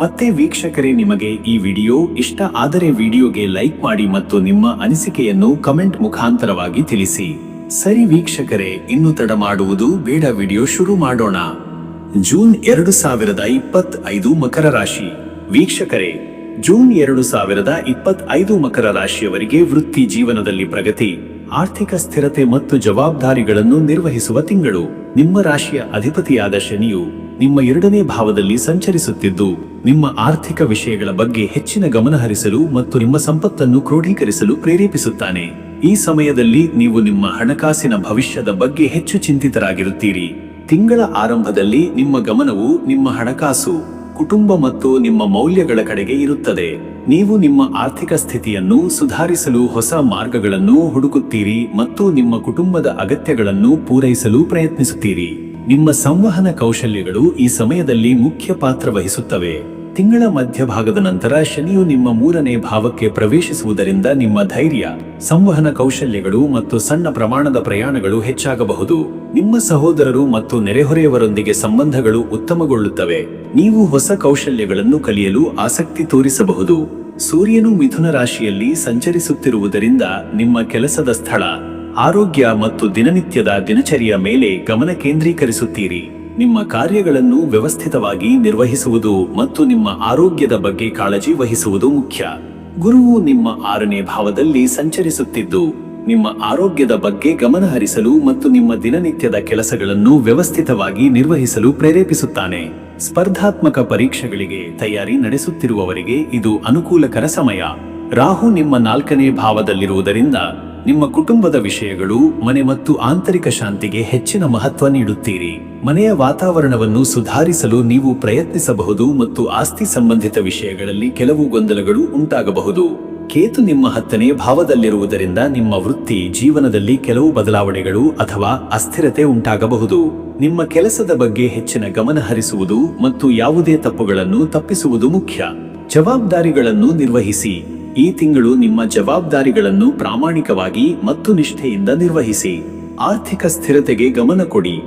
ಮತ್ತೆ ವೀಕ್ಷಕರೇ, ನಿಮಗೆ ಈ ವಿಡಿಯೋ ಇಷ್ಟ ಆದರೆ ವಿಡಿಯೋಗೆ ಲೈಕ್ ಮಾಡಿ ಮತ್ತು ನಿಮ್ಮ ಅನಿಸಿಕೆಯನ್ನು ಕಮೆಂಟ್ ಮುಖಾಂತರವಾಗಿ ತಿಳಿಸಿ. ಸರಿ ವೀಕ್ಷಕರೇ, ಇನ್ನು ತಡ ಮಾಡುವುದು ಬೇಡ ವಿಡಿಯೋ ಶುರು ಮಾಡೋಣ. ಜೂನ್ ಎರಡು ಸಾವಿರದ ಇಪ್ಪತ್ ಐದು ಮಕರ ರಾಶಿ. ವೀಕ್ಷಕರೇ, ಜೂನ್ ಎರಡು ಸಾವಿರದ ಇಪ್ಪತ್ತೈದು ಮಕರ ರಾಶಿಯವರಿಗೆ ವೃತ್ತಿ ಜೀವನದಲ್ಲಿ ಪ್ರಗತಿ. ಆರ್ಥಿಕ ಸ್ಥಿರತೆ ಮತ್ತು ಜವಾಬ್ದಾರಿಗಳನ್ನು ನಿರ್ವಹಿಸುವ ತಿಂಗಳು. ನಿಮ್ಮ ರಾಶಿಯ ಅಧಿಪತಿಯಾದ ಶನಿಯು ನಿಮ್ಮ ಎರಡನೇ ಭಾವದಲ್ಲಿ ಸಂಚರಿಸುತ್ತಿದ್ದು, ನಿಮ್ಮ ಆರ್ಥಿಕ ವಿಷಯಗಳ ಬಗ್ಗೆ ಹೆಚ್ಚಿನ ಗಮನ ಹರಿಸಲು ಮತ್ತು ನಿಮ್ಮ ಸಂಪತ್ತನ್ನು ಕ್ರೋಢೀಕರಿಸಲು ಪ್ರೇರೇಪಿಸುತ್ತಾನೆ. ಈ ಸಮಯದಲ್ಲಿ ನೀವು ನಿಮ್ಮ ಹಣಕಾಸಿನ ಭವಿಷ್ಯದ ಬಗ್ಗೆ ಹೆಚ್ಚು ಚಿಂತಿತರಾಗಿರುತ್ತೀರಿ. ತಿಂಗಳ ಆರಂಭದಲ್ಲಿ ನಿಮ್ಮ ಗಮನವು ನಿಮ್ಮ ಹಣಕಾಸು. ಕುಟುಂಬ ಮತ್ತು ನಿಮ್ಮ ಮೌಲ್ಯಗಳ ಕಡೆಗೆ ಇರುತ್ತದೆ. ನೀವು ನಿಮ್ಮ ಆರ್ಥಿಕ ಸ್ಥಿತಿಯನ್ನು ಸುಧಾರಿಸಲು ಹೊಸ ಮಾರ್ಗಗಳನ್ನು ಹುಡುಕುತ್ತೀರಿ ಮತ್ತು ನಿಮ್ಮ ಕುಟುಂಬದ ಅಗತ್ಯಗಳನ್ನು ಪೂರೈಸಲು ಪ್ರಯತ್ನಿಸುತ್ತೀರಿ. ನಿಮ್ಮ ಸಂವಹನ ಕೌಶಲ್ಯಗಳು ಈ ಸಮಯದಲ್ಲಿ ಮುಖ್ಯ ಪಾತ್ರ ವಹಿಸುತ್ತವೆ. ತಿಂಗಳ ಮಧ್ಯಭಾಗದ ನಂತರ ಶನಿಯು ನಿಮ್ಮ ಮೂರನೇ ಭಾವಕ್ಕೆ ಪ್ರವೇಶಿಸುವುದರಿಂದ ನಿಮ್ಮ ಧೈರ್ಯ, ಸಂವಹನ ಕೌಶಲ್ಯಗಳು ಮತ್ತು ಸಣ್ಣ ಪ್ರಮಾಣದ ಪ್ರಯಾಣಗಳು ಹೆಚ್ಚಾಗಬಹುದು. ನಿಮ್ಮ ಸಹೋದರರು ಮತ್ತು ನೆರೆಹೊರೆಯವರೊಂದಿಗೆ ಸಂಬಂಧಗಳು ಉತ್ತಮಗೊಳ್ಳುತ್ತವೆ. ನೀವು ಹೊಸ ಕೌಶಲ್ಯಗಳನ್ನು ಕಲಿಯಲು ಆಸಕ್ತಿ ತೋರಿಸಬಹುದು. ಸೂರ್ಯನು ಮಿಥುನ ರಾಶಿಯಲ್ಲಿ ಸಂಚರಿಸುತ್ತಿರುವುದರಿಂದ ನಿಮ್ಮ ಕೆಲಸದ ಸ್ಥಳ, ಆರೋಗ್ಯ ಮತ್ತು ದಿನನಿತ್ಯದ ದಿನಚರಿಯ ಮೇಲೆ ಗಮನ ಕೇಂದ್ರೀಕರಿಸುತ್ತೀರಿ. ನಿಮ್ಮ ಕಾರ್ಯಗಳನ್ನು ವ್ಯವಸ್ಥಿತವಾಗಿ ನಿರ್ವಹಿಸುವುದು ಮತ್ತು ನಿಮ್ಮ ಆರೋಗ್ಯದ ಬಗ್ಗೆ ಕಾಳಜಿ ವಹಿಸುವುದು ಮುಖ್ಯ. ಗುರುವು ನಿಮ್ಮ ಆರನೇ ಭಾವದಲ್ಲಿ ಸಂಚರಿಸುತ್ತಿದ್ದು, ನಿಮ್ಮ ಆರೋಗ್ಯದ ಬಗ್ಗೆ ಗಮನಹರಿಸಲು ಮತ್ತು ನಿಮ್ಮ ದಿನನಿತ್ಯದ ಕೆಲಸಗಳನ್ನು ವ್ಯವಸ್ಥಿತವಾಗಿ ನಿರ್ವಹಿಸಲು ಪ್ರೇರೇಪಿಸುತ್ತಾನೆ. ಸ್ಪರ್ಧಾತ್ಮಕ ಪರೀಕ್ಷೆಗಳಿಗೆ ತಯಾರಿ ನಡೆಸುತ್ತಿರುವವರಿಗೆ ಇದು ಅನುಕೂಲಕರ ಸಮಯ. ರಾಹು ನಿಮ್ಮ ನಾಲ್ಕನೇ ಭಾವದಲ್ಲಿರುವುದರಿಂದ ನಿಮ್ಮ ಕುಟುಂಬದ ವಿಷಯಗಳು ಮನೆ ಮತ್ತು ಆಂತರಿಕ ಶಾಂತಿಗೆ ಹೆಚ್ಚಿನ ಮಹತ್ವ ನೀಡುತ್ತೀರಿ. ಮನೆಯ ವಾತಾವರಣವನ್ನು ಸುಧಾರಿಸಲು ನೀವು ಪ್ರಯತ್ನಿಸಬಹುದು ಮತ್ತು ಆಸ್ತಿ ಸಂಬಂಧಿತ ವಿಷಯಗಳಲ್ಲಿ ಕೆಲವು ಗೊಂದಲಗಳು ಉಂಟಾಗಬಹುದು. ಕೇತು ನಿಮ್ಮ ಹತ್ತನೇ ಭಾವದಲ್ಲಿರುವುದರಿಂದ ನಿಮ್ಮ ವೃತ್ತಿ, ಜೀವನದಲ್ಲಿ ಕೆಲವು ಬದಲಾವಣೆಗಳು ಅಥವಾ ಅಸ್ಥಿರತೆ ಉಂಟಾಗಬಹುದು. ನಿಮ್ಮ ಕೆಲಸದ ಬಗ್ಗೆ ಹೆಚ್ಚಿನ ಗಮನ ಹರಿಸುವುದು ಮತ್ತು ಯಾವುದೇ ತಪ್ಪುಗಳನ್ನು ತಪ್ಪಿಸುವುದು ಮುಖ್ಯ. ಜವಾಬ್ದಾರಿಗಳನ್ನು ನಿರ್ವಹಿಸಿ. ಈ ತಿಂಗಳು ನಿಮ್ಮ ಜವಾಬ್ದಾರಿಗಳನ್ನು ಪ್ರಾಮಾಣಿಕವಾಗಿ ಮತ್ತು ನಿಷ್ಠೆಯಿಂದ ನಿರ್ವಹಿಸಿ. ಆರ್ಥಿಕ ಸ್ಥಿರತೆಗೆ ಗಮನ ಕೊಡಿ.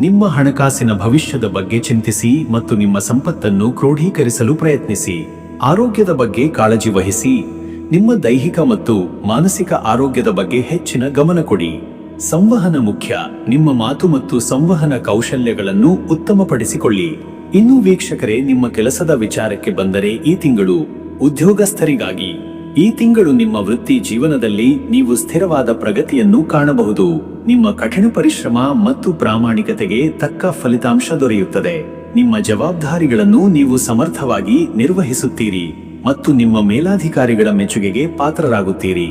ನಿಮ್ಮ ಹಣಕಾಸಿನ ಭವಿಷ್ಯದ ಬಗ್ಗೆ ಚಿಂತಿಸಿ ಮತ್ತು ನಿಮ್ಮ ಸಂಪತ್ತನ್ನು ಕ್ರೋಢೀಕರಿಸಲು ಪ್ರಯತ್ನಿಸಿ. ಆರೋಗ್ಯದ ಬಗ್ಗೆ ಕಾಳಜಿ ವಹಿಸಿ. ನಿಮ್ಮ ದೈಹಿಕ ಮತ್ತು ಮಾನಸಿಕ ಆರೋಗ್ಯದ ಬಗ್ಗೆ ಹೆಚ್ಚಿನ ಗಮನ ಕೊಡಿ. ಸಂವಹನ ಮುಖ್ಯ. ನಿಮ್ಮ ಮಾತು ಮತ್ತು ಸಂವಹನ ಕೌಶಲ್ಯಗಳನ್ನು ಉತ್ತಮಪಡಿಸಿಕೊಳ್ಳಿ. ಇನ್ನು ವೀಕ್ಷಕರೇ, ನಿಮ್ಮ ಕೆಲಸದ ವಿಚಾರಕ್ಕೆ ಬಂದರೆ ಈ ತಿಂಗಳು ಉದ್ಯೋಗಸ್ಥರಿಗಾಗಿ. ಈ ತಿಂಗಳು ನಿಮ್ಮ ವೃತ್ತಿ ಜೀವನದಲ್ಲಿ ನೀವು ಸ್ಥಿರವಾದ ಪ್ರಗತಿಯನ್ನು ಕಾಣಬಹುದು. ನಿಮ್ಮ ಕಠಿಣ ಪರಿಶ್ರಮ ಮತ್ತು ಪ್ರಾಮಾಣಿಕತೆಗೆ ತಕ್ಕ ಫಲಿತಾಂಶ ದೊರೆಯುತ್ತದೆ. ನಿಮ್ಮ ಜವಾಬ್ದಾರಿಗಳನ್ನು ನೀವು ಸಮರ್ಥವಾಗಿ ನಿರ್ವಹಿಸುತ್ತೀರಿ ಮತ್ತು ನಿಮ್ಮ ಮೇಲಾಧಿಕಾರಿಗಳ ಮೆಚ್ಚುಗೆಗೆ ಪಾತ್ರರಾಗುತ್ತೀರಿ.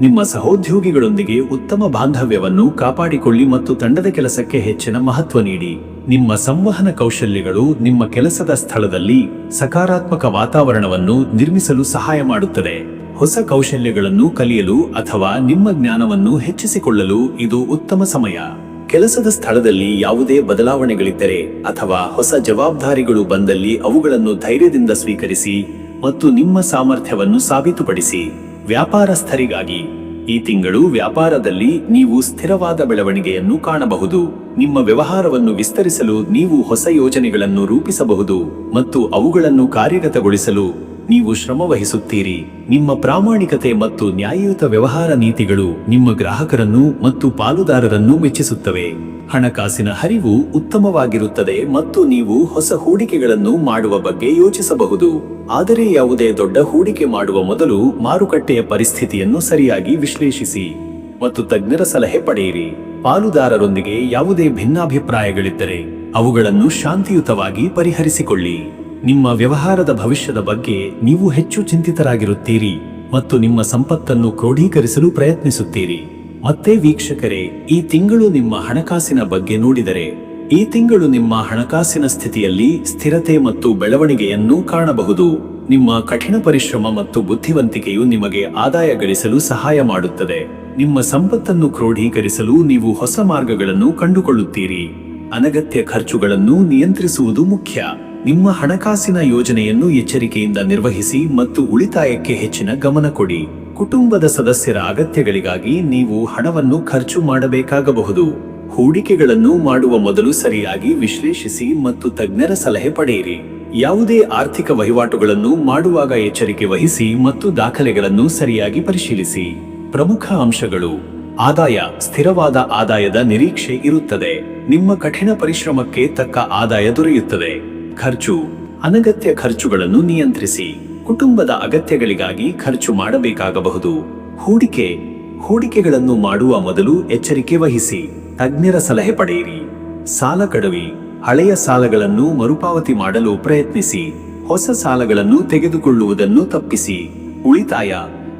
ನಿಮ್ಮ ಸಹೋದ್ಯೋಗಿಗಳೊಂದಿಗೆ ಉತ್ತಮ ಬಾಂಧವ್ಯವನ್ನು ಕಾಪಾಡಿಕೊಳ್ಳಿ ಮತ್ತು ತಂಡದ ಕೆಲಸಕ್ಕೆ ಹೆಚ್ಚಿನ ಮಹತ್ವ ನೀಡಿ. ನಿಮ್ಮ ಸಂವಹನ ಕೌಶಲ್ಯಗಳು ನಿಮ್ಮ ಕೆಲಸದ ಸ್ಥಳದಲ್ಲಿ ಸಕಾರಾತ್ಮಕ ವಾತಾವರಣವನ್ನು ನಿರ್ಮಿಸಲು ಸಹಾಯ ಮಾಡುತ್ತದೆ. ಹೊಸ ಕೌಶಲ್ಯಗಳನ್ನು ಕಲಿಯಲು ಅಥವಾ ನಿಮ್ಮ ಜ್ಞಾನವನ್ನು ಹೆಚ್ಚಿಸಿಕೊಳ್ಳಲು ಇದು ಉತ್ತಮ ಸಮಯ. ಕೆಲಸದ ಸ್ಥಳದಲ್ಲಿ ಯಾವುದೇ ಬದಲಾವಣೆಗಳಿದ್ದರೆ ಅಥವಾ ಹೊಸ ಜವಾಬ್ದಾರಿಗಳು ಬಂದಲ್ಲಿ ಅವುಗಳನ್ನು ಧೈರ್ಯದಿಂದ ಸ್ವೀಕರಿಸಿ ಮತ್ತು ನಿಮ್ಮ ಸಾಮರ್ಥ್ಯವನ್ನು ಸಾಬೀತುಪಡಿಸಿ. ವ್ಯಾಪಾರಸ್ಥರಿಗಾಗಿ ಈ ತಿಂಗಳು ವ್ಯಾಪಾರದಲ್ಲಿ ನೀವು ಸ್ಥಿರವಾದ ಬೆಳವಣಿಗೆಯನ್ನು ಕಾಣಬಹುದು. ನಿಮ್ಮ ವ್ಯವಹಾರವನ್ನು ವಿಸ್ತರಿಸಲು ನೀವು ಹೊಸ ಯೋಜನೆಗಳನ್ನು ರೂಪಿಸಬಹುದು ಮತ್ತು ಅವುಗಳನ್ನು ಕಾರ್ಯಗತಗೊಳಿಸಲು ನೀವು ಶ್ರಮವಹಿಸುತ್ತೀರಿ. ನಿಮ್ಮ ಪ್ರಾಮಾಣಿಕತೆ ಮತ್ತು ನ್ಯಾಯಯುತ ವ್ಯವಹಾರ ನೀತಿಗಳು ನಿಮ್ಮ ಗ್ರಾಹಕರನ್ನು ಮತ್ತು ಪಾಲುದಾರರನ್ನು ಮೆಚ್ಚಿಸುತ್ತವೆ. ಹಣಕಾಸಿನ ಹರಿವು ಉತ್ತಮವಾಗಿರುತ್ತದೆ ಮತ್ತು ನೀವು ಹೊಸ ಹೂಡಿಕೆಗಳನ್ನು ಮಾಡುವ ಬಗ್ಗೆ ಯೋಚಿಸಬಹುದು. ಆದರೆ ಯಾವುದೇ ದೊಡ್ಡ ಹೂಡಿಕೆ ಮಾಡುವ ಮೊದಲು ಮಾರುಕಟ್ಟೆಯ ಪರಿಸ್ಥಿತಿಯನ್ನು ಸರಿಯಾಗಿ ವಿಶ್ಲೇಷಿಸಿ ಮತ್ತು ತಜ್ಞರ ಸಲಹೆ ಪಡೆಯಿರಿ. ಪಾಲುದಾರರೊಂದಿಗೆ ಯಾವುದೇ ಭಿನ್ನಾಭಿಪ್ರಾಯಗಳಿದ್ದರೆ ಅವುಗಳನ್ನು ಶಾಂತಿಯುತವಾಗಿ ಪರಿಹರಿಸಿಕೊಳ್ಳಿ. ನಿಮ್ಮ ವ್ಯವಹಾರದ ಭವಿಷ್ಯದ ಬಗ್ಗೆ ನೀವು ಹೆಚ್ಚು ಚಿಂತಿತರಾಗಿರುತ್ತೀರಿ ಮತ್ತು ನಿಮ್ಮ ಸಂಪತ್ತನ್ನು ಕ್ರೋಢೀಕರಿಸಲು ಪ್ರಯತ್ನಿಸುತ್ತೀರಿ. ಮತ್ತೆ ವೀಕ್ಷಕರೇ, ಈ ತಿಂಗಳು ನಿಮ್ಮ ಹಣಕಾಸಿನ ಬಗ್ಗೆ ನೋಡಿದರೆ, ಈ ತಿಂಗಳು ನಿಮ್ಮ ಹಣಕಾಸಿನ ಸ್ಥಿತಿಯಲ್ಲಿ ಸ್ಥಿರತೆ ಮತ್ತು ಬೆಳವಣಿಗೆಯನ್ನು ಕಾಣಬಹುದು. ನಿಮ್ಮ ಕಠಿಣ ಪರಿಶ್ರಮ ಮತ್ತು ಬುದ್ಧಿವಂತಿಕೆಯು ನಿಮಗೆ ಆದಾಯ ಗಳಿಸಲು ಸಹಾಯ ಮಾಡುತ್ತದೆ. ನಿಮ್ಮ ಸಂಪತ್ತನ್ನು ಕ್ರೋಢೀಕರಿಸಲು ನೀವು ಹೊಸ ಮಾರ್ಗಗಳನ್ನು ಕಂಡುಕೊಳ್ಳುತ್ತೀರಿ. ಅನಗತ್ಯ ಖರ್ಚುಗಳನ್ನು ನಿಯಂತ್ರಿಸುವುದು ಮುಖ್ಯ. ನಿಮ್ಮ ಹಣಕಾಸಿನ ಯೋಜನೆಯನ್ನು ಎಚ್ಚರಿಕೆಯಿಂದ ನಿರ್ವಹಿಸಿ ಮತ್ತು ಉಳಿತಾಯಕ್ಕೆ ಹೆಚ್ಚಿನ ಗಮನ ಕೊಡಿ. ಕುಟುಂಬದ ಸದಸ್ಯರ ಅಗತ್ಯಗಳಿಗಾಗಿ ನೀವು ಹಣವನ್ನು ಖರ್ಚು ಮಾಡಬೇಕಾಗಬಹುದು. ಹೂಡಿಕೆಗಳನ್ನು ಮಾಡುವ ಮೊದಲು ಸರಿಯಾಗಿ ವಿಶ್ಲೇಷಿಸಿ ಮತ್ತು ತಜ್ಞರ ಸಲಹೆ ಪಡೆಯಿರಿ. ಯಾವುದೇ ಆರ್ಥಿಕ ವಹಿವಾಟುಗಳನ್ನು ಮಾಡುವಾಗ ಎಚ್ಚರಿಕೆ ವಹಿಸಿ ಮತ್ತು ದಾಖಲೆಗಳನ್ನು ಸರಿಯಾಗಿ ಪರಿಶೀಲಿಸಿ. ಪ್ರಮುಖ ಅಂಶಗಳು. ಆದಾಯ. ಸ್ಥಿರವಾದ ಆದಾಯದ ನಿರೀಕ್ಷೆ ಇರುತ್ತದೆ. ನಿಮ್ಮ ಕಠಿಣ ಪರಿಶ್ರಮಕ್ಕೆ ತಕ್ಕ ಆದಾಯ ದೊರೆಯುತ್ತದೆ. ಖರ್ಚು, ಅನಗತ್ಯ ಖರ್ಚುಗಳನ್ನು ನಿಯಂತ್ರಿಸಿ, ಕುಟುಂಬದ ಅಗತ್ಯಗಳಿಗಾಗಿ ಖರ್ಚು ಮಾಡಬೇಕಾಗಬಹುದು. ಹೂಡಿಕೆ, ಹೂಡಿಕೆಗಳನ್ನು ಮಾಡುವ ಮೊದಲು ಎಚ್ಚರಿಕೆ ವಹಿಸಿ, ತಜ್ಞರ ಸಲಹೆ ಪಡೆಯಿರಿ. ಸಾಲ ಕಡವಿ, ಹಳೆಯ ಸಾಲಗಳನ್ನು ಮರುಪಾವತಿ ಮಾಡಲು ಪ್ರಯತ್ನಿಸಿ, ಹೊಸ ಸಾಲಗಳನ್ನು ತೆಗೆದುಕೊಳ್ಳುವುದನ್ನು ತಪ್ಪಿಸಿ. ಉಳಿತಾಯ,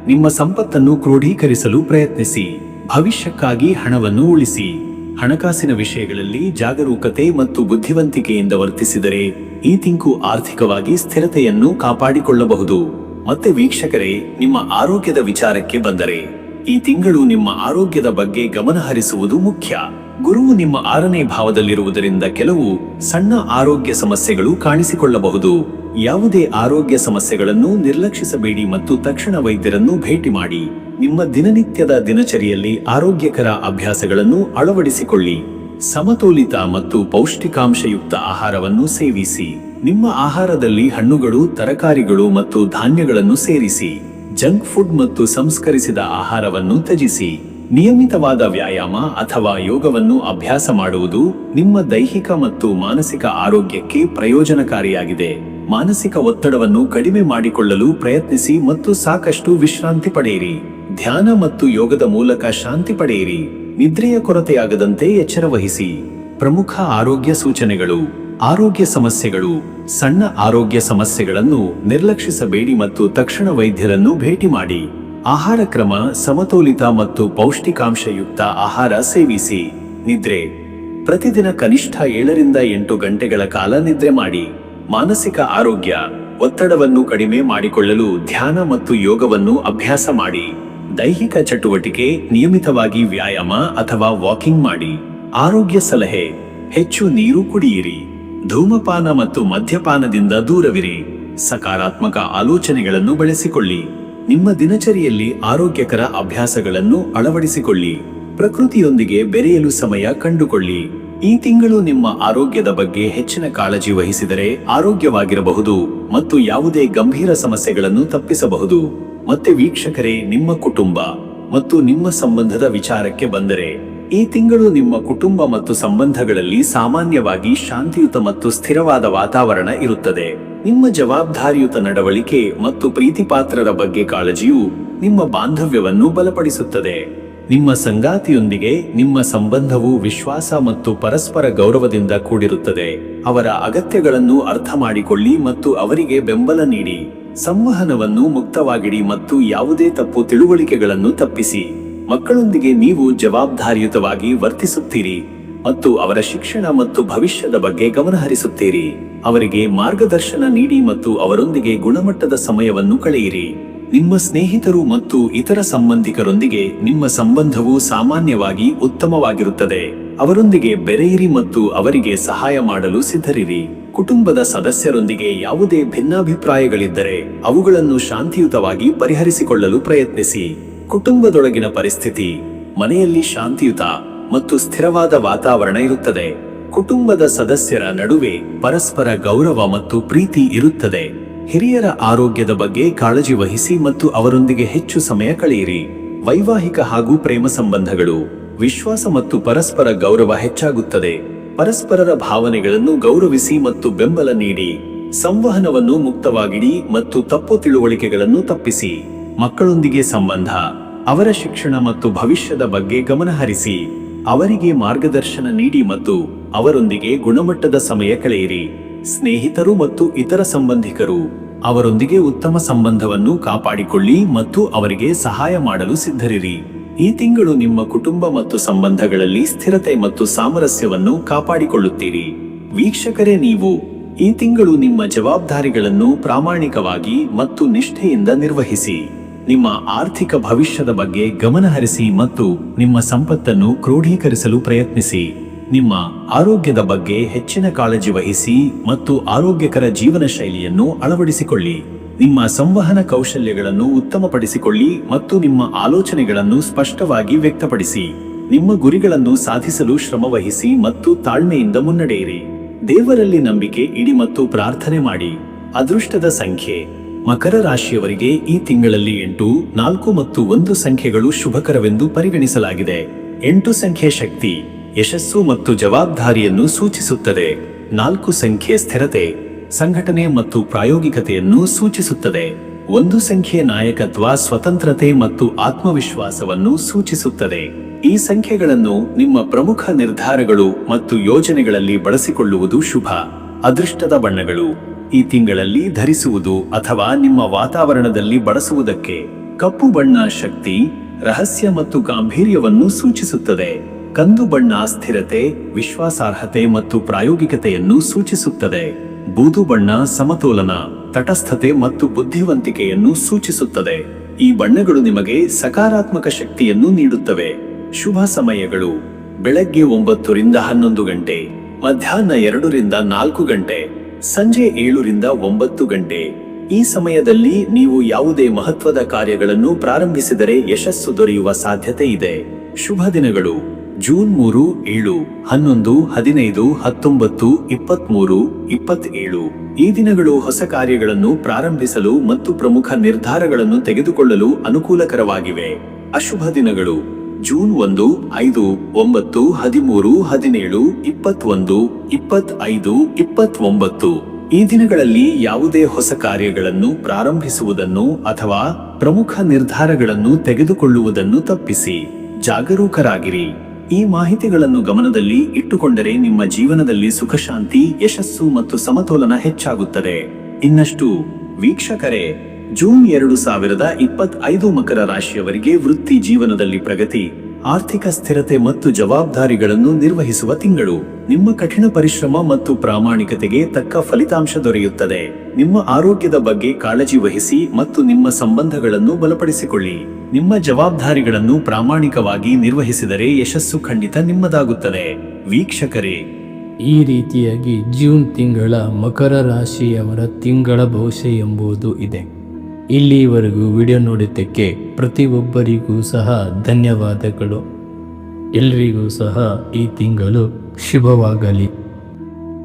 ನಿಮ್ಮ ಸಂಪತ್ತನ್ನು ಕ್ರೋಢೀಕರಿಸಲು ಪ್ರಯತ್ನಿಸಿ, ಭವಿಷ್ಯಕ್ಕಾಗಿ ಹಣವನ್ನು ಉಳಿಸಿ. ಹಣಕಾಸಿನ ವಿಷಯಗಳಲ್ಲಿ ಜಾಗರೂಕತೆ ಮತ್ತು ಬುದ್ಧಿವಂತಿಕೆಯಿಂದ ವರ್ತಿಸಿದರೆ ಈ ತಿಂಕು ಆರ್ಥಿಕವಾಗಿ ಸ್ಥಿರತೆಯನ್ನು ಕಾಪಾಡಿಕೊಳ್ಳಬಹುದು. ಮತ್ತೆ ವೀಕ್ಷಕರೇ, ನಿಮ್ಮ ಆರೋಗ್ಯದ ವಿಚಾರಕ್ಕೆ ಬಂದರೆ, ಈ ತಿಂಗಳು ನಿಮ್ಮ ಆರೋಗ್ಯದ ಬಗ್ಗೆ ಗಮನಹರಿಸುವುದು ಮುಖ್ಯ. ಗುರುವು ನಿಮ್ಮ ಆರನೇ ಭಾವದಲ್ಲಿರುವುದರಿಂದ ಕೆಲವು ಸಣ್ಣ ಆರೋಗ್ಯ ಸಮಸ್ಯೆಗಳು ಕಾಣಿಸಿಕೊಳ್ಳಬಹುದು. ಯಾವುದೇ ಆರೋಗ್ಯ ಸಮಸ್ಯೆಗಳನ್ನು ನಿರ್ಲಕ್ಷಿಸಬೇಡಿ ಮತ್ತು ತಕ್ಷಣ ವೈದ್ಯರನ್ನು ಭೇಟಿ ಮಾಡಿ. ನಿಮ್ಮ ದಿನನಿತ್ಯದ ದಿನಚರಿಯಲ್ಲಿ ಆರೋಗ್ಯಕರ ಅಭ್ಯಾಸಗಳನ್ನು ಅಳವಡಿಸಿಕೊಳ್ಳಿ. ಸಮತೋಲಿತ ಮತ್ತು ಪೌಷ್ಟಿಕಾಂಶಯುಕ್ತ ಆಹಾರವನ್ನು ಸೇವಿಸಿ. ನಿಮ್ಮ ಆಹಾರದಲ್ಲಿ ಹಣ್ಣುಗಳು, ತರಕಾರಿಗಳು ಮತ್ತು ಧಾನ್ಯಗಳನ್ನು ಸೇರಿಸಿ. ಜಂಕ್ ಫುಡ್ ಮತ್ತು ಸಂಸ್ಕರಿಸಿದ ಆಹಾರವನ್ನು ತ್ಯಜಿಸಿ. ನಿಯಮಿತವಾದ ವ್ಯಾಯಾಮ ಅಥವಾ ಯೋಗವನ್ನು ಅಭ್ಯಾಸ ಮಾಡುವುದು ನಿಮ್ಮ ದೈಹಿಕ ಮತ್ತು ಮಾನಸಿಕ ಆರೋಗ್ಯಕ್ಕೆ ಪ್ರಯೋಜನಕಾರಿಯಾಗಿದೆ. ಮಾನಸಿಕ ಒತ್ತಡವನ್ನು ಕಡಿಮೆ ಮಾಡಿಕೊಳ್ಳಲು ಪ್ರಯತ್ನಿಸಿ ಮತ್ತು ಸಾಕಷ್ಟು ವಿಶ್ರಾಂತಿ ಪಡೆಯಿರಿ. ಧ್ಯಾನ ಮತ್ತು ಯೋಗದ ಮೂಲಕ ಶಾಂತಿ ಪಡೆಯಿರಿ. ನಿದ್ರೆಯ ಕೊರತೆಯಾಗದಂತೆ ಎಚ್ಚರವಹಿಸಿ. ಪ್ರಮುಖ ಆರೋಗ್ಯ ಸೂಚನೆಗಳು, ಆರೋಗ್ಯ ಸಮಸ್ಯೆಗಳು, ಸಣ್ಣ ಆರೋಗ್ಯ ಸಮಸ್ಯೆಗಳನ್ನು ನಿರ್ಲಕ್ಷಿಸಬೇಡಿ ಮತ್ತು ತಕ್ಷಣ ವೈದ್ಯರನ್ನು ಭೇಟಿ ಮಾಡಿ. ಆಹಾರ ಕ್ರಮ, ಸಮತೋಲಿತ ಮತ್ತು ಪೌಷ್ಟಿಕಾಂಶಯುಕ್ತ ಆಹಾರ ಸೇವಿಸಿ. ನಿದ್ರೆ. ಪ್ರತಿದಿನ ಕನಿಷ್ಠ ಏಳರಿಂದ ಎಂಟು ಗಂಟೆಗಳ ಕಾಲ ನಿದ್ರೆ ಮಾಡಿ. ಮಾನಸಿಕ ಆರೋಗ್ಯ ಒತ್ತಡವನ್ನು ಕಡಿಮೆ ಮಾಡಿಕೊಳ್ಳಲು ಧ್ಯಾನ ಮತ್ತು ಯೋಗವನ್ನು ಅಭ್ಯಾಸ ಮಾಡಿ. ದೈಹಿಕ ಚಟುವಟಿಕೆ ನಿಯಮಿತವಾಗಿ ವ್ಯಾಯಾಮ ಅಥವಾ ವಾಕಿಂಗ್ ಮಾಡಿ. ಆರೋಗ್ಯ ಸಲಹೆ, ಹೆಚ್ಚು ನೀರು ಕುಡಿಯಿರಿ. ಧೂಮಪಾನ ಮತ್ತು ಮದ್ಯಪಾನದಿಂದ ದೂರವಿರಿ. ಸಕಾರಾತ್ಮಕ ಆಲೋಚನೆಗಳನ್ನು ಬೆಳೆಸಿಕೊಳ್ಳಿ. ನಿಮ್ಮ ದಿನಚರಿಯಲ್ಲಿ ಆರೋಗ್ಯಕರ ಅಭ್ಯಾಸಗಳನ್ನು ಅಳವಡಿಸಿಕೊಳ್ಳಿ. ಪ್ರಕೃತಿಯೊಂದಿಗೆ ಬೆರೆಯಲು ಸಮಯ ಕಂಡುಕೊಳ್ಳಿ. ಈ ತಿಂಗಳು ನಿಮ್ಮ ಆರೋಗ್ಯದ ಬಗ್ಗೆ ಹೆಚ್ಚಿನ ಕಾಳಜಿ ವಹಿಸಿದರೆ ಆರೋಗ್ಯವಾಗಿರಬಹುದು ಮತ್ತು ಯಾವುದೇ ಗಂಭೀರ ಸಮಸ್ಯೆಗಳನ್ನು ತಪ್ಪಿಸಬಹುದು. ಮತ್ತೆ ವೀಕ್ಷಕರೇ, ನಿಮ್ಮ ಕುಟುಂಬ ಮತ್ತು ನಿಮ್ಮ ಸಂಬಂಧದ ವಿಚಾರಕ್ಕೆ ಬಂದರೆ, ಈ ತಿಂಗಳು ನಿಮ್ಮ ಕುಟುಂಬ ಮತ್ತು ಸಂಬಂಧಗಳಲ್ಲಿ ಸಾಮಾನ್ಯವಾಗಿ ಶಾಂತಿಯುತ ಮತ್ತು ಸ್ಥಿರವಾದ ವಾತಾವರಣ ಇರುತ್ತದೆ. ನಿಮ್ಮ ಜವಾಬ್ದಾರಿಯುತ ನಡವಳಿಕೆ ಮತ್ತು ಪ್ರೀತಿಪಾತ್ರರ ಬಗ್ಗೆ ಕಾಳಜಿಯು ನಿಮ್ಮ ಬಾಂಧವ್ಯವನ್ನು ಬಲಪಡಿಸುತ್ತದೆ. ನಿಮ್ಮ ಸಂಗಾತಿಯೊಂದಿಗೆ ನಿಮ್ಮ ಸಂಬಂಧವು ವಿಶ್ವಾಸ ಮತ್ತು ಪರಸ್ಪರ ಗೌರವದಿಂದ ಕೂಡಿರುತ್ತದೆ. ಅವರ ಅಗತ್ಯಗಳನ್ನು ಅರ್ಥ ಮಾಡಿಕೊಳ್ಳಿ ಮತ್ತು ಅವರಿಗೆ ಬೆಂಬಲ ನೀಡಿ. ಸಂವಹನವನ್ನು ಮುಕ್ತವಾಗಿಡಿ ಮತ್ತು ಯಾವುದೇ ತಪ್ಪು ತಿಳುವಳಿಕೆಗಳನ್ನು ತಪ್ಪಿಸಿ. ಮಕ್ಕಳೊಂದಿಗೆ ನೀವು ಜವಾಬ್ದಾರಿಯುತವಾಗಿ ವರ್ತಿಸುತ್ತೀರಿ ಮತ್ತು ಅವರ ಶಿಕ್ಷಣ ಮತ್ತು ಭವಿಷ್ಯದ ಬಗ್ಗೆ ಗಮನಹರಿಸುತ್ತೀರಿ. ಅವರಿಗೆ ಮಾರ್ಗದರ್ಶನ ನೀಡಿ ಮತ್ತು ಅವರೊಂದಿಗೆ ಗುಣಮಟ್ಟದ ಸಮಯವನ್ನು ಕಳೆಯಿರಿ. ನಿಮ್ಮ ಸ್ನೇಹಿತರು ಮತ್ತು ಇತರ ಸಂಬಂಧಿಕರೊಂದಿಗೆ ನಿಮ್ಮ ಸಂಬಂಧವು ಸಾಮಾನ್ಯವಾಗಿ ಉತ್ತಮವಾಗಿರುತ್ತದೆ. ಅವರೊಂದಿಗೆ ಬೆರೆಯಿರಿ ಮತ್ತು ಅವರಿಗೆ ಸಹಾಯ ಮಾಡಲು ಸಿದ್ಧರಿರಿ. ಕುಟುಂಬದ ಸದಸ್ಯರೊಂದಿಗೆ ಯಾವುದೇ ಭಿನ್ನಾಭಿಪ್ರಾಯಗಳಿದ್ದರೆ ಅವುಗಳನ್ನು ಶಾಂತಿಯುತವಾಗಿ ಪರಿಹರಿಸಿಕೊಳ್ಳಲು ಪ್ರಯತ್ನಿಸಿ. ಕುಟುಂಬದೊಳಗಿನ ಪರಿಸ್ಥಿತಿ, ಮನೆಯಲ್ಲಿ ಶಾಂತಿಯುತ ಮತ್ತು ಸ್ಥಿರವಾದ ವಾತಾವರಣ ಇರುತ್ತದೆ. ಕುಟುಂಬದ ಸದಸ್ಯರ ನಡುವೆ ಪರಸ್ಪರ ಗೌರವ ಮತ್ತು ಪ್ರೀತಿ ಇರುತ್ತದೆ. ಹಿರಿಯರ ಆರೋಗ್ಯದ ಬಗ್ಗೆ ಕಾಳಜಿ ವಹಿಸಿ ಮತ್ತು ಅವರೊಂದಿಗೆ ಹೆಚ್ಚು ಸಮಯ ಕಳೆಯಿರಿ. ವೈವಾಹಿಕ ಹಾಗೂ ಪ್ರೇಮ ಸಂಬಂಧಗಳು ವಿಶ್ವಾಸ ಮತ್ತು ಪರಸ್ಪರ ಗೌರವ ಹೆಚ್ಚಾಗುತ್ತದೆ. ಪರಸ್ಪರರ ಭಾವನೆಗಳನ್ನು ಗೌರವಿಸಿ ಮತ್ತು ಬೆಂಬಲ ನೀಡಿ. ಸಂವಹನವನ್ನು ಮುಕ್ತವಾಗಿಡಿ ಮತ್ತು ತಪ್ಪು ತಿಳುವಳಿಕೆಗಳನ್ನು ತಪ್ಪಿಸಿ. ಮಕ್ಕಳೊಂದಿಗೆ ಸಂಬಂಧ, ಅವರ ಶಿಕ್ಷಣ ಮತ್ತು ಭವಿಷ್ಯದ ಬಗ್ಗೆ ಗಮನಹರಿಸಿ ಅವರಿಗೆ ಮಾರ್ಗದರ್ಶನ ನೀಡಿ ಮತ್ತು ಅವರೊಂದಿಗೆ ಗುಣಮಟ್ಟದ ಸಮಯ ಕಳೆಯಿರಿ. ಸ್ನೇಹಿತರು ಮತ್ತು ಇತರ ಸಂಬಂಧಿಕರು, ಅವರೊಂದಿಗೆ ಉತ್ತಮ ಸಂಬಂಧವನ್ನು ಕಾಪಾಡಿಕೊಳ್ಳಿ ಮತ್ತು ಅವರಿಗೆ ಸಹಾಯ ಮಾಡಲು ಸಿದ್ಧರಿರಿ. ಈ ತಿಂಗಳು ನಿಮ್ಮ ಕುಟುಂಬ ಮತ್ತು ಸಂಬಂಧಗಳಲ್ಲಿ ಸ್ಥಿರತೆ ಮತ್ತು ಸಾಮರಸ್ಯವನ್ನು ಕಾಪಾಡಿಕೊಳ್ಳುತ್ತೀರಿ. ವೀಕ್ಷಕರೇ, ನೀವು ಈ ತಿಂಗಳು ನಿಮ್ಮ ಜವಾಬ್ದಾರಿಗಳನ್ನು ಪ್ರಾಮಾಣಿಕವಾಗಿ ಮತ್ತು ನಿಷ್ಠೆಯಿಂದ ನಿರ್ವಹಿಸಿ. ನಿಮ್ಮ ಆರ್ಥಿಕ ಭವಿಷ್ಯದ ಬಗ್ಗೆ ಗಮನಹರಿಸಿ ಮತ್ತು ನಿಮ್ಮ ಸಂಪತ್ತನ್ನು ಕ್ರೋಢೀಕರಿಸಲು ಪ್ರಯತ್ನಿಸಿ. ನಿಮ್ಮ ಆರೋಗ್ಯದ ಬಗ್ಗೆ ಹೆಚ್ಚಿನ ಕಾಳಜಿ ವಹಿಸಿ ಮತ್ತು ಆರೋಗ್ಯಕರ ಜೀವನ ಶೈಲಿಯನ್ನು ಅಳವಡಿಸಿಕೊಳ್ಳಿ. ನಿಮ್ಮ ಸಂವಹನ ಕೌಶಲ್ಯಗಳನ್ನು ಉತ್ತಮಪಡಿಸಿಕೊಳ್ಳಿ ಮತ್ತು ನಿಮ್ಮ ಆಲೋಚನೆಗಳನ್ನು ಸ್ಪಷ್ಟವಾಗಿ ವ್ಯಕ್ತಪಡಿಸಿ. ನಿಮ್ಮ ಗುರಿಗಳನ್ನು ಸಾಧಿಸಲು ಶ್ರಮವಹಿಸಿ ಮತ್ತು ತಾಳ್ಮೆಯಿಂದ ಮುನ್ನಡೆಯಿರಿ. ದೇವರಲ್ಲಿ ನಂಬಿಕೆ ಇಡಿ ಮತ್ತು ಪ್ರಾರ್ಥನೆ ಮಾಡಿ. ಅದೃಷ್ಟದ ಸಂಖ್ಯೆ. ಮಕರ ರಾಶಿಯವರಿಗೆ ಈ ತಿಂಗಳಲ್ಲಿ ಎಂಟು, ನಾಲ್ಕು ಮತ್ತು ಒಂದು ಸಂಖ್ಯೆಗಳು ಶುಭಕರವೆಂದು ಪರಿಗಣಿಸಲಾಗಿದೆ. ಎಂಟು ಸಂಖ್ಯೆ ಶಕ್ತಿ. ಯಶಸ್ಸು ಮತ್ತು ಜವಾಬ್ದಾರಿಯನ್ನು ಸೂಚಿಸುತ್ತದೆ. ನಾಲ್ಕು ಸಂಖ್ಯೆ ಸ್ಥಿರತೆ, ಸಂಘಟನೆ ಮತ್ತು ಪ್ರಾಯೋಗಿಕತೆಯನ್ನು ಸೂಚಿಸುತ್ತದೆ. ಒಂದು ಸಂಖ್ಯೆ ನಾಯಕತ್ವ, ಸ್ವತಂತ್ರತೆ ಮತ್ತು ಆತ್ಮವಿಶ್ವಾಸವನ್ನು ಸೂಚಿಸುತ್ತದೆ. ಈ ಸಂಖ್ಯೆಗಳನ್ನು ನಿಮ್ಮ ಪ್ರಮುಖ ನಿರ್ಧಾರಗಳು ಮತ್ತು ಯೋಜನೆಗಳಲ್ಲಿ ಬಳಸಿಕೊಳ್ಳುವುದು ಶುಭ. ಅದೃಷ್ಟದ ಬಣ್ಣಗಳು, ಈ ತಿಂಗಳಲ್ಲಿ ಧರಿಸುವುದು ಅಥವಾ ನಿಮ್ಮ ವಾತಾವರಣದಲ್ಲಿ ಬಳಸುವುದಕ್ಕೆ ಕಪ್ಪು ಬಣ್ಣ ಶಕ್ತಿ, ರಹಸ್ಯ ಮತ್ತು ಗಾಂಭೀರ್ಯವನ್ನು ಸೂಚಿಸುತ್ತದೆ. ಕಂದು ಬಣ್ಣ ಸ್ಥಿರತೆ, ವಿಶ್ವಾಸಾರ್ಹತೆ ಮತ್ತು ಪ್ರಾಯೋಗಿಕತೆಯನ್ನು ಸೂಚಿಸುತ್ತದೆ. ಬೂದು ಬಣ್ಣ ಸಮತೋಲನ, ತಟಸ್ಥತೆ ಮತ್ತು ಬುದ್ಧಿವಂತಿಕೆಯನ್ನು ಸೂಚಿಸುತ್ತದೆ. ಈ ಬಣ್ಣಗಳು ನಿಮಗೆ ಸಕಾರಾತ್ಮಕ ಶಕ್ತಿಯನ್ನು ನೀಡುತ್ತವೆ. ಶುಭ ಸಮಯಗಳು, ಬೆಳಗ್ಗೆ ಒಂಬತ್ತರಿಂದ ಹನ್ನೊಂದು ಗಂಟೆ, ಮಧ್ಯಾಹ್ನ ಎರಡರಿಂದ ನಾಲ್ಕು ಗಂಟೆ, ಸಂಜೆ ಏಳರಿಂದ ಒಂಬತ್ತು ಗಂಟೆ. ಈ ಸಮಯದಲ್ಲಿ ನೀವು ಯಾವುದೇ ಮಹತ್ವದ ಕಾರ್ಯಗಳನ್ನು ಪ್ರಾರಂಭಿಸಿದರೆ ಯಶಸ್ಸು ದೊರೆಯುವ ಸಾಧ್ಯತೆ ಇದೆ. ಶುಭ ದಿನಗಳು. ಜೂನ್ ಮೂರು ಏಳು, ಹನ್ನೊಂದು, ಹದಿನೈದು, ಹತ್ತೊಂಬತ್ತು, ಇಪ್ಪತ್ಮೂರು, ಇಪ್ಪತ್ತೇಳು. ಈ ದಿನಗಳು ಹೊಸ ಕಾರ್ಯಗಳನ್ನು ಪ್ರಾರಂಭಿಸಲು ಮತ್ತು ಪ್ರಮುಖ ನಿರ್ಧಾರಗಳನ್ನು ತೆಗೆದುಕೊಳ್ಳಲು ಅನುಕೂಲಕರವಾಗಿವೆ. ಅಶುಭ ದಿನಗಳು. ಜೂನ್ ಒಂದು, ಐದು, ಒಂಬತ್ತು, ಹದಿಮೂರು, ಹದಿನೇಳು, ಇಪ್ಪತ್ತೊಂದು, ಇಪ್ಪತ್ತೈದು, ಇಪ್ಪತ್ತೊಂಬತ್ತು. ಈ ದಿನಗಳಲ್ಲಿ ಯಾವುದೇ ಹೊಸ ಕಾರ್ಯಗಳನ್ನು ಪ್ರಾರಂಭಿಸುವುದನ್ನು ಅಥವಾ ಪ್ರಮುಖ ನಿರ್ಧಾರಗಳನ್ನು ತೆಗೆದುಕೊಳ್ಳುವುದನ್ನು ತಪ್ಪಿಸಿ. ಜಾಗರೂಕರಾಗಿರಿ. ಈ ಮಾಹಿತಿಗಳನ್ನು ಗಮನದಲ್ಲಿ ಇಟ್ಟುಕೊಂಡರೆ ನಿಮ್ಮ ಜೀವನದಲ್ಲಿ ಸುಖಶಾಂತಿ, ಯಶಸ್ಸು ಮತ್ತು ಸಮತೋಲನ ಹೆಚ್ಚಾಗುತ್ತದೆ. ಇನ್ನಷ್ಟು, ವೀಕ್ಷಕರೇ, ಜೂನ್ ಎರಡು ಸಾವಿರದ ಇಪ್ಪತ್ತೈದು ಮಕರ ರಾಶಿಯವರಿಗೆ ವೃತ್ತಿ ಜೀವನದಲ್ಲಿ ಪ್ರಗತಿ, ಆರ್ಥಿಕ ಸ್ಥಿರತೆ ಮತ್ತು ಜವಾಬ್ದಾರಿಗಳನ್ನು ನಿರ್ವಹಿಸುವ ತಿಂಗಳು. ನಿಮ್ಮ ಕಠಿಣ ಪರಿಶ್ರಮ ಮತ್ತು ಪ್ರಾಮಾಣಿಕತೆಗೆ ತಕ್ಕ ಫಲಿತಾಂಶ ದೊರೆಯುತ್ತದೆ. ನಿಮ್ಮ ಆರೋಗ್ಯದ ಬಗ್ಗೆ ಕಾಳಜಿ ವಹಿಸಿ ಮತ್ತು ನಿಮ್ಮ ಸಂಬಂಧಗಳನ್ನು ಬಲಪಡಿಸಿಕೊಳ್ಳಿ. ನಿಮ್ಮ ಜವಾಬ್ದಾರಿಗಳನ್ನು ಪ್ರಾಮಾಣಿಕವಾಗಿ ನಿರ್ವಹಿಸಿದರೆ ಯಶಸ್ಸು ಖಂಡಿತ ನಿಮ್ಮದಾಗುತ್ತದೆ. ವೀಕ್ಷಕರೇ, ಈ ರೀತಿಯಾಗಿ ಜೂನ್ ತಿಂಗಳ ಮಕರ ರಾಶಿಯವರ ತಿಂಗಳ ಭವಿಷ್ಯ ಎಂಬುದು ಇದೆ. ಇಲ್ಲಿವರೆಗೂ ವಿಡಿಯೋ ನೋಡಿದ್ದಕ್ಕೆ ಪ್ರತಿಯೊಬ್ಬರಿಗೂ ಸಹ ಧನ್ಯವಾದಗಳು. ಎಲ್ರಿಗೂ ಸಹ ಈ ತಿಂಗಳು ಶುಭವಾಗಲಿ.